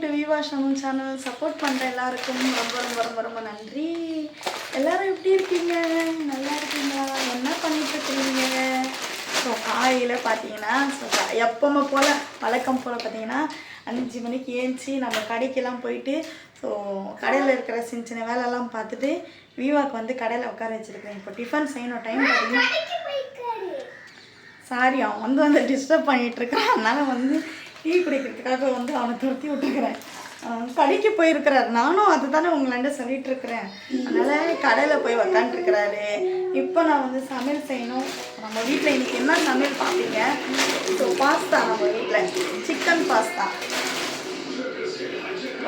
Welcome to Viva Shanu channel support பண்ணுற எல்லாருக்கும் ரொம்ப ரொம்ப ரொம்ப ரொம்ப நன்றி. எல்லாரும் எப்படி இருக்கீங்க? நல்லா இருக்கீங்களா? என்ன பண்ணிட்டு இருக்கீங்க? ஸோ காலையில் பார்த்தீங்கன்னா ஸோ எப்பவுமே போல் வழக்கம் போல் பார்த்தீங்கன்னா அஞ்சு மணிக்கு ஏஞ்சி நம்ம கடைக்கெல்லாம் போயிட்டு ஸோ கடையில் இருக்கிற சின்ன சின்ன வேலையெல்லாம் பார்த்துட்டு விவாக்கு வந்து கடையில் உட்கார வச்சுருக்கேன். இப்போ டிஃபன் செய்யணும் டைம் பார்த்தீங்கன்னா சாரி அவன் வந்து வந்து டிஸ்டர்ப் பண்ணிட்டு இருக்கான். அதனால வந்து டீ குடிக்கிறதுக்காக வந்து அவனை துரத்தி விட்டுருக்குறேன். அவன் கடைக்கு போயிருக்கிறார். நானும் அதுதானே உங்களாண்ட சொல்லிட்டு இருக்கிறேன் அதனால கடையில் போய் உக்காந்துருக்கிறாரு. இப்போ நான் வந்து சமையல் செய்யணும். நம்ம வீட்டில் இன்னைக்கு என்ன சமையல் பார்ப்பீங்க ஸோ பாஸ்தா நம்ம வீட்டில் சிக்கன் பாஸ்தா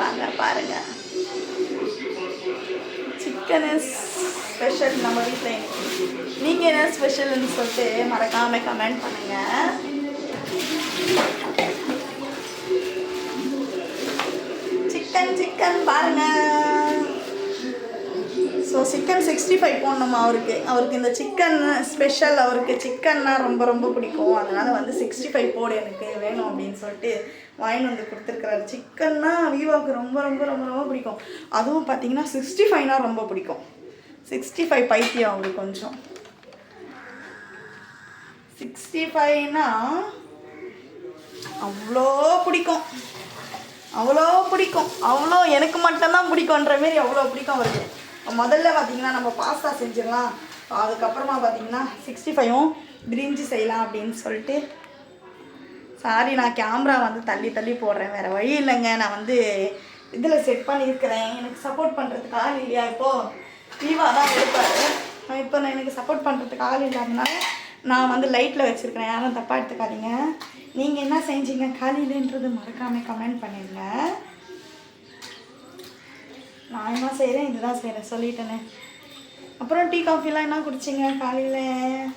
வாங்க பாருங்க. சிக்கன் ஸ்பெஷல் நம்ம வீட்டில் நீங்கள் என்ன ஸ்பெஷல்னு சொல்லிட்டு மறக்காமல் கமெண்ட் பண்ணுங்கள் சிக்கன் சிக்கன் பாருங்க. ஸோ சிக்கன் சிக்ஸ்டி ஃபைவ் போடணும் அவருக்கு? அவருக்கு இந்த சிக்கன் ஸ்பெஷல் அவருக்கு சிக்கன்னா ரொம்ப ரொம்ப பிடிக்கும். அதனால் வந்து சிக்ஸ்டி ஃபைவ் போடு எனக்கு வேணும் அப்படின்னு சொல்லிட்டு வாங்கின்னு வந்து கொடுத்துருக்குறாரு. சிக்கன்னா வீவாவுக்கு ரொம்ப ரொம்ப ரொம்ப ரொம்ப பிடிக்கும். அதுவும் பார்த்தீங்கன்னா சிக்ஸ்டி ஃபைவ்னா ரொம்ப பிடிக்கும். சிக்ஸ்டி ஃபைவ் பைத்தியம் அவருக்கு கொஞ்சம். சிக்ஸ்டி ஃபைவ்னா அவ்வளோ பிடிக்கும். அவ்வளோ பிடிக்கும். அவ்வளோ எனக்கு மட்டும்தான் பிடிக்குன்ற மாரி அவ்வளோ பிடிக்கும் அவருக்கு. முதல்ல பார்த்தீங்கன்னா நம்ம பாஸ்தா செஞ்சிடலாம். அதுக்கப்புறமா பார்த்தீங்கன்னா சிக்ஸ்டி ஃபைவும் பிரிஞ்சி செய்யலாம் அப்படின்னு சொல்லிட்டு. சாரி நான் கேமரா வந்து தள்ளி தள்ளி போடுறேன். வேறு வழி இல்லைங்க. நான் வந்து இதில் செட் பண்ணியிருக்கிறேன். எனக்கு சப்போர்ட் பண்ணுறதுக்கு ஆள் இல்லையா இப்போது தீவாக தான் இருப்பார். இப்போ நான் எனக்கு சப்போர்ட் பண்ணுறதுக்கு ஆள் இல்லாதனால நான் வந்து லைட்டில் வச்சுருக்கிறேன். யாரும் தப்பாக எடுத்துக்காதீங்க. நீங்கள் என்ன செஞ்சீங்க? காலையிலன்றது மறக்காமல் கமெண்ட் பண்ணிடுங்க நான் என்ன செய்கிறேன் இதுதான் செய்கிறேன் சொல்லிட்டேனே. அப்புறம் டீ காஃபிலாம் என்ன குடிச்சிங்க காலையில்?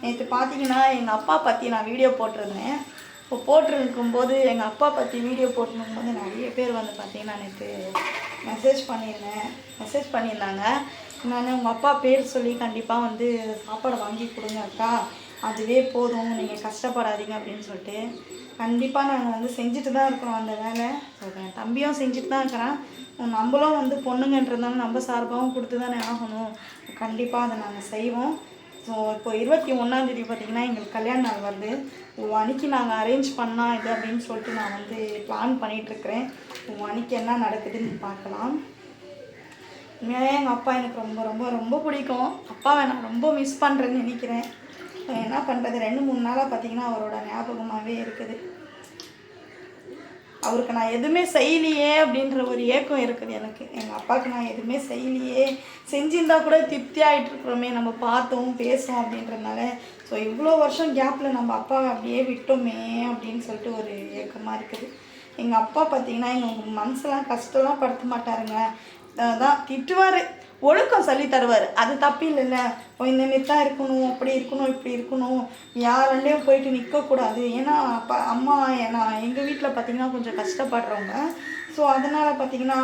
நேற்று பார்த்தீங்கன்னா எங்கள் அப்பா பற்றி நான் வீடியோ போட்டிருந்தேன். இப்போ போட்டிருக்கும்போது எங்கள் அப்பா பற்றி வீடியோ போட்டிருக்கும்போது நிறைய பேர் வந்து பார்த்தீங்கன்னா நேற்று மெசேஜ் பண்ணியிருந்தேன் மெசேஜ் பண்ணியிருந்தாங்க. நான் உங்கள் அப்பா பேர் சொல்லி கண்டிப்பாக வந்து சாப்பாடு வாங்கி கொடுங்க அக்கா. அதுவே போதும் நீங்கள் கஷ்டப்படாதீங்க அப்படின்னு சொல்லிட்டு கண்டிப்பாக நாங்கள் வந்து செஞ்சுட்டு தான் இருக்கிறோம் அந்த வேலை. சொல்கிறேன் என் தம்பியும் செஞ்சுட்டு தான் இருக்கிறான். நம்மளும் வந்து பொண்ணுங்கன்றதுனால நம்ம சார்பாகவும் கொடுத்து தானே ஆகணும். கண்டிப்பாக அதை நாங்கள் செய்வோம். ஸோ இப்போ இருபத்தி ஒன்றாந்தேதி பார்த்தீங்கன்னா எங்களுக்கு கல்யாண நாள் வருது. அன்னைக்கு நாங்கள் அரேஞ்ச் பண்ணால் இது அப்படின்னு சொல்லிட்டு நான் வந்து பிளான் பண்ணிகிட்ருக்கிறேன் அன்னைக்கு என்ன நடக்குதுன்னு பார்க்கலாம். உண்மையாகவே எங்கள் அப்பா எனக்கு ரொம்ப ரொம்ப ரொம்ப பிடிக்கும். அப்பாவை நான் ரொம்ப மிஸ் பண்ணுறேன்னு நினைக்கிறேன். என்ன பண்ணுறது ரெண்டு மூணு நாளாக பார்த்தீங்கன்னா அவரோட ஞாபகமாகவே இருக்குது. அவருக்கு நான் எதுவுமே செய்யலையே அப்படின்ற ஒரு ஏக்கம் இருக்குது எனக்கு. எங்கள் அப்பாவுக்கு நான் எதுவுமே செய்யலையே. செஞ்சிருந்தா கூட திருப்தி இருக்கிறோமே. நம்ம பார்த்தோம் பேசோம் அப்படின்றதுனால. ஸோ இவ்வளோ வருஷம் கேப்பில் நம்ம அப்பாவை அப்படியே விட்டோமே அப்படின்னு சொல்லிட்டு ஒரு ஏக்கமாக இருக்குது. எங்கள் அப்பா பார்த்தீங்கன்னா எங்கள் மனசெல்லாம் கஷ்டம்லாம் படுத்த மாட்டாருங்க. தான் திட்டுவார். ஒழுக்கம் சொல்லி தருவார். அது தப்பு இல்லைல்ல இந்த மாரி தான் இருக்கணும் அப்படி இருக்கணும் இப்படி இருக்கணும். யாருலேயும் போயிட்டு நிற்கக்கூடாது ஏன்னா அப்பா அம்மா நான் எங்கள் வீட்டில் பார்த்தீங்கன்னா கொஞ்சம் கஷ்டப்படுறவங்க. ஸோ அதனால் பார்த்தீங்கன்னா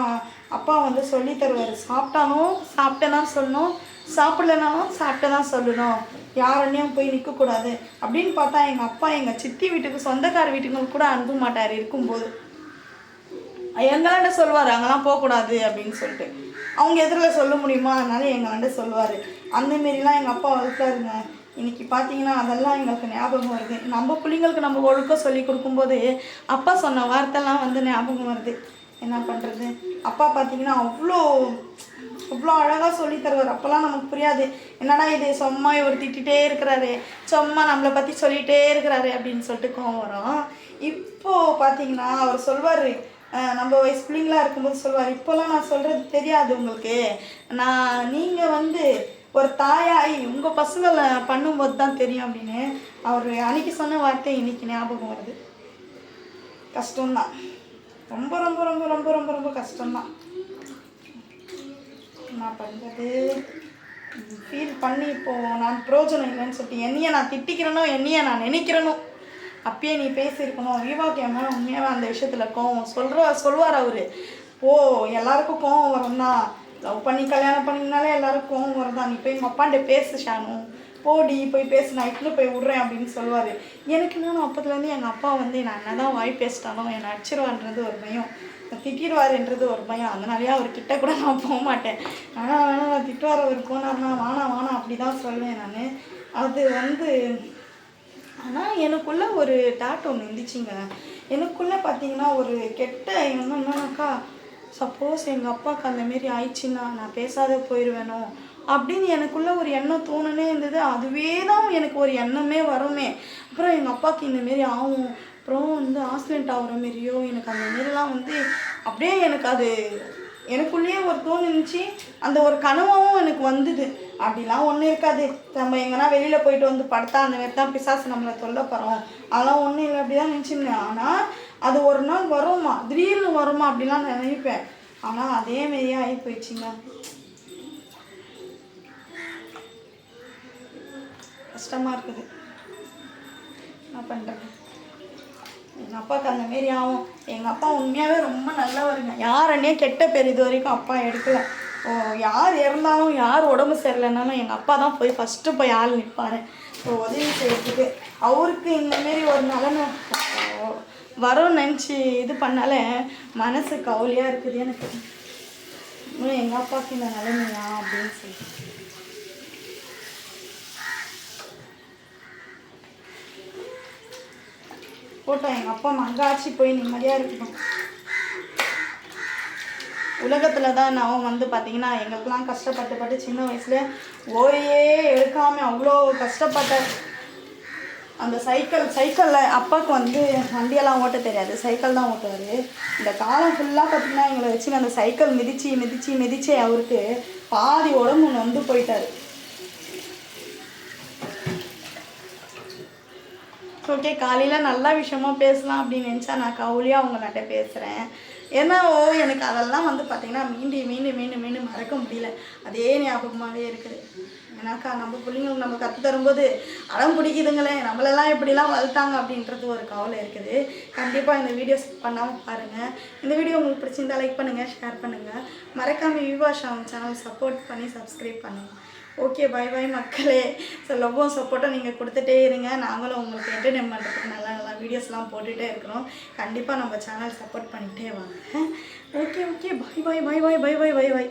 அப்பா வந்து சொல்லி தருவார். சாப்பிட்டாலும் சாப்பிட்டதான் சொல்லணும். சாப்பிட்லனாலும் சாப்பிட்டு தான் சொல்லணும். யாருன்னையும் போய் நிற்கக்கூடாது அப்படின்னு பார்த்தா எங்கள் அப்பா எங்கள் சித்தி வீட்டுக்கு சொந்தக்கார வீட்டுக்கு கூட அனுப்ப மாட்டார் இருக்கும்போது. எங்களாண்ட சொல்லுவார் அங்கெல்லாம் போகக்கூடாது அப்படின்னு சொல்லிட்டு. அவங்க எதிரில் சொல்ல முடியுமா? அதனால எங்களாண்ட சொல்லுவார். அந்தமாரிலாம் எங்கள் அப்பா வளர்த்தாருங்க. இன்னைக்கு பார்த்தீங்கன்னா அதெல்லாம் எங்களுக்கு ஞாபகம் வருது. நம்ம பிள்ளைங்களுக்கு நம்ம ஒழுக்கம் சொல்லி கொடுக்கும்போது அப்பா சொன்ன வார்த்தைலாம் வந்து ஞாபகம் வருது. என்ன பண்ணுறது அப்பா பார்த்தீங்கன்னா அவ்வளோ அவ்வளோ அழகாக சொல்லி தருவார். அப்போல்லாம் நமக்கு புரியாது. என்னடா இது? சும்மா இவர் திட்டிகிட்டே இருக்கிறாரு. சும்மா நம்மளை பற்றி சொல்லிகிட்டே இருக்கிறாரு அப்படின்னு சொல்லிட்டு கோவம் வரும். இப்போது பார்த்தீங்கன்னா அவர் சொல்வார் நம்ம வயசு பிள்ளைங்களா இருக்கும்போது சொல்லுவார் இப்போல்லாம் நான் சொல்கிறது தெரியாது உங்களுக்கு. நான் நீங்கள் வந்து ஒரு தாயாய் உங்கள் பசங்களை பண்ணும்போது தான் தெரியும் அப்படின்னு அவர் அன்னைக்கு சொன்ன வார்த்தை இன்னைக்கு ஞாபகம் வருது. கஷ்டம்தான். ரொம்ப ரொம்ப ரொம்ப ரொம்ப ரொம்ப ரொம்ப கஷ்டம்தான். நான் பண்ணுறது ஃபீல் பண்ணி இப்போது நான் பிரயோஜனம் இல்லைன்னு சொல்லிட்டு என்னையை நான் திட்டிக்கிறேனோ என்னையை நான் நினைக்கிறேனோ அப்பயே நீ பேசியிருக்கணும். விவாக்கு என் மேலே உண்மையாகவே அந்த விஷயத்தில் கோவம். சொல்கிற சொல்லுவார் அவர். ஓ எல்லாருக்கும் கோவம் வரும் தான் லவ் பண்ணி கல்யாணம் பண்ணிங்கனாலே எல்லாருக்கும் கோவம் வரும் தான் நீ போய் எங்கள் அப்பாண்ட பேசு ஷானு. போடி போய் பேசு நான் இட்னு போய் விட்றேன் அப்படின்னு சொல்லுவார். எனக்கு என்னன்னா அப்போதுலேருந்து எங்கள் அப்பா வந்து நான் என்ன தான் வாய் பேசிட்டாலும் என்னை அடிச்சிருவான்றது ஒரு பயம். திட்டிடுவாருன்றது ஒரு பயம். அதனாலேயே அவர் கிட்டே கூட நான் போக மாட்டேன். ஆனால் வேணா நான் திட்டுவார் அவர் போனார்னா வானா வானா அப்படி தான் சொல்லுவேன் நான். அது வந்து ஆனால் எனக்குள்ள ஒரு டாட் ஒன்று இருந்துச்சுங்க. எனக்குள்ளே பார்த்தீங்கன்னா ஒரு கெட்ட எண்ணம் என்னன்னாக்கா சப்போஸ் எங்கள் அப்பாவுக்கு அந்த மாரி ஆயிடுச்சுன்னா நான் பேசாத போயிடுவேனோ அப்படின்னு எனக்குள்ளே ஒரு எண்ணம் தோணுனே இருந்தது. அதுவே தான் எனக்கு ஒரு எண்ணமே வருமே. அப்புறம் எங்கள் அப்பாவுக்கு இந்த மாரி ஆகும். அப்புறம் வந்து ஆக்சிடென்ட் ஆகிற மாரியோ எனக்கு அந்த மாரிலாம் வந்து அப்படியே எனக்கு அது எனக்குள்ளேயே ஒரு தூண் இருந்துச்சு. அந்த ஒரு கனவாவும் எனக்கு வந்தது. அப்படிலாம் ஒன்றும் இருக்காது. நம்ம எங்கன்னா வெளியில் போயிட்டு வந்து படுத்தா அந்த மாதிரி தான் பிசாசு நம்மளை சொல்ல போகிறோம் அதெல்லாம் ஒன்றும் இல்லை. அப்படி தான் நினச்சிருந்தேன் ஆனால் அது ஒரு நாள் வருமா? திடீர்னு வருமா அப்படிலாம் நினைப்பேன். ஆனால் அதே மாரியே ஆகி போயிடுச்சுங்க. கஷ்டமாக இருக்குது. என்ன பண்ணுறேன் எங்கள் அப்பாவுக்கு அந்த மாரி ஆகும். எங்கள் அப்பா உண்மையாகவே ரொம்ப நல்லவருங்க. யாரன்னே கெட்ட பேர் இது வரைக்கும் அப்பா எடுக்கல. ஓ யார் இறந்தாலும் யார் உடம்பு சரியில்லைனாலும் எங்கள் அப்பா தான் போய் ஃபஸ்ட்டு போய் ஆள் நிற்பாரு ஸோ உதவி செய்யறதுக்கு. அவருக்கு இந்த மாரி ஒரு நலனை வரும்னு நினச்சி இது பண்ணால மனசு கவலையாக இருக்குது எனக்கு. எங்கள் அப்பாவுக்கு இந்த நிலைமையா அப்படின்னு சொல்லி போட்டோம் எங்கள் அப்பா மங்காச்சி போய் நிம்மதியாக இருக்கணும் உலகத்தில் தான் நான் வந்து பார்த்தீங்கன்னா எங்களுக்கெல்லாம் கஷ்டப்பட்டு பட்டு சின்ன வயசில் ஓரையே எடுக்காமல் அவ்வளோ கஷ்டப்பட்ட அந்த சைக்கிள் சைக்கிளில் அப்பாவுக்கு வந்து வண்டியெல்லாம் ஓட்ட தெரியாது. சைக்கிள் தான் ஓட்டுவார். இந்த காலம் ஃபுல்லாக பார்த்தீங்கன்னா எங்களை வச்சு அந்த சைக்கிள் மிதிச்சு மிதிச்சு மிதிச்சே அவருக்கு பாதி உடம்பு நொந்து போயிட்டார். ஓகே காலையில் நல்ல விஷயமா பேசலாம் அப்படின்னு நினச்சா நான் கவுலியாக அவங்கள்ட்ட பேசுகிறேன் என்னவோ எனக்கு அதெல்லாம் வந்து பார்த்திங்கன்னா மீண்டும் மீண்டும் மீண்டும் மீண்டும் மறக்க முடியல. அதே ஞாபகமாகவே இருக்குது. ஏன்னாக்கா நம்ம பிள்ளைங்களுக்கு நம்ம கற்று தரும்போது அடம் பிடிக்குதுங்களே நம்மளெல்லாம் எப்படிலாம் வளர்த்தாங்க அப்படின்றது ஒரு கவலை இருக்குது. கண்டிப்பாக இந்த வீடியோஸ் பண்ணாமல் பாருங்கள் இந்த வீடியோ உங்களுக்கு பிடிச்சிருந்தா லைக் பண்ணுங்கள் ஷேர் பண்ணுங்கள் மறக்காமல் விவாஷ் அவங்க சேனல் சப்போர்ட் பண்ணி சப்ஸ்கிரைப் பண்ணுங்கள் ஓகே பை பை மக்களே. ஸோ லவ்வும் சப்போர்ட்டும் நீங்கள் கொடுத்துட்டே இருங்க. நாங்களும் உங்களுக்கு என்டர்டைன்மெண்ட் பண்ணுறதுக்கு நல்லா வீடியோஸ்லாம் போட்டுகிட்டே இருக்கிறோம். கண்டிப்பாக நம்ம சேனல் சப்போர்ட் பண்ணிகிட்டே வாங்க. Okay okay bye bye bye bye bye bye bye bye